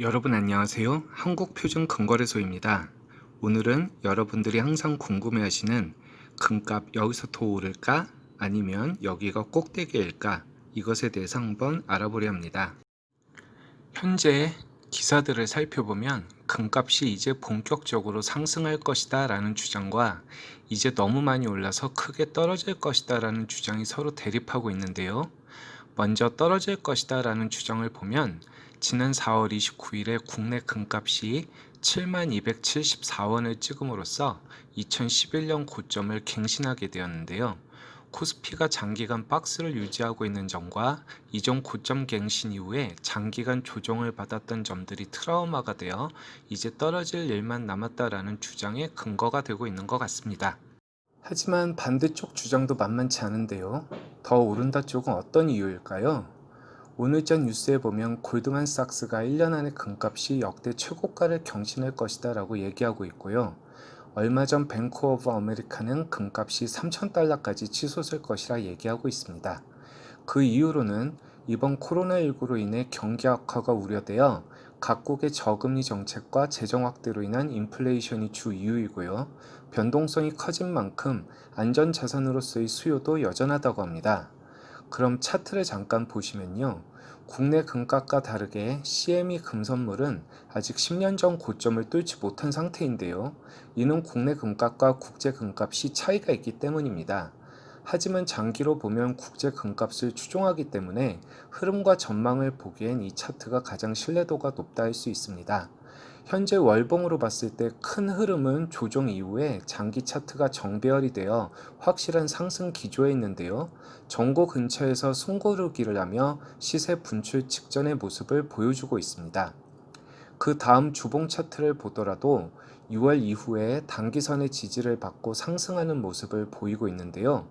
여러분 안녕하세요. 한국표준금거래소입니다. 오늘은 여러분들이 항상 궁금해하시는 금값 여기서 더 오를까 아니면 여기가 꼭대기일까 이것에 대해서 한번 알아보려 합니다. 현재 기사들을 살펴보면 금값이 이제 본격적으로 상승할 것이다 라는 주장과 이제 너무 많이 올라서 크게 떨어질 것이다 라는 주장이 서로 대립하고 있는데요. 먼저 떨어질 것이다 라는 주장을 보면 지난 4월 29일에 국내 금값이 7274원을 찍음으로써 2011년 고점을 갱신하게 되었는데요. 코스피가 장기간 박스를 유지하고 있는 점과 이전 고점 갱신 이후에 장기간 조정을 받았던 점들이 트라우마가 되어 이제 떨어질 일만 남았다라는 주장의 근거가 되고 있는 것 같습니다. 하지만 반대쪽 주장도 만만치 않은데요. 더 오른다 쪽은 어떤 이유일까요? 오늘 전 뉴스에 보면 골드만삭스가 1년 안에 금값이 역대 최고가를 경신할 것이다 라고 얘기하고 있고요. 얼마 전 뱅크 오브 아메리카는 금값이 3,000달러까지 치솟을 것이라 얘기하고 있습니다. 그 이유로는 이번 코로나19로 인해 경기 악화가 우려되어 각국의 저금리 정책과 재정 확대로 인한 인플레이션이 주 이유이고요. 변동성이 커진 만큼 안전 자산으로서의 수요도 여전하다고 합니다. 그럼 차트를 잠깐 보시면요. 국내 금값과 다르게 CME 금선물은 아직 10년 전 고점을 뚫지 못한 상태인데요. 이는 국내 금값과 국제 금값이 차이가 있기 때문입니다. 하지만 장기로 보면 국제 금값을 추종하기 때문에 흐름과 전망을 보기엔 이 차트가 가장 신뢰도가 높다 할 수 있습니다. 현재 월봉으로 봤을 때 큰 흐름은 조정 이후에 장기 차트가 정배열이 되어 확실한 상승 기조에 있는데요. 정고 근처에서 숨고르기를 하며 시세 분출 직전의 모습을 보여주고 있습니다. 그 다음 주봉 차트를 보더라도 6월 이후에 단기선의 지지를 받고 상승하는 모습을 보이고 있는데요.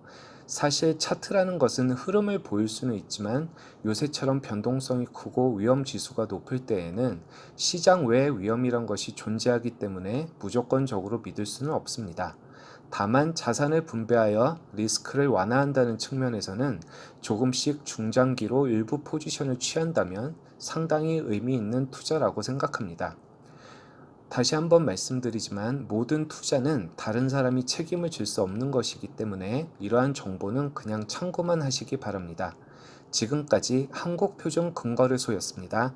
사실 차트라는 것은 흐름을 보일 수는 있지만 요새처럼 변동성이 크고 위험 지수가 높을 때에는 시장 외의 위험이란 것이 존재하기 때문에 무조건적으로 믿을 수는 없습니다. 다만 자산을 분배하여 리스크를 완화한다는 측면에서는 조금씩 중장기로 일부 포지션을 취한다면 상당히 의미 있는 투자라고 생각합니다. 다시 한번 말씀드리지만 모든 투자는 다른 사람이 책임을 질 수 없는 것이기 때문에 이러한 정보는 그냥 참고만 하시기 바랍니다. 지금까지 한국표준금거래소였습니다.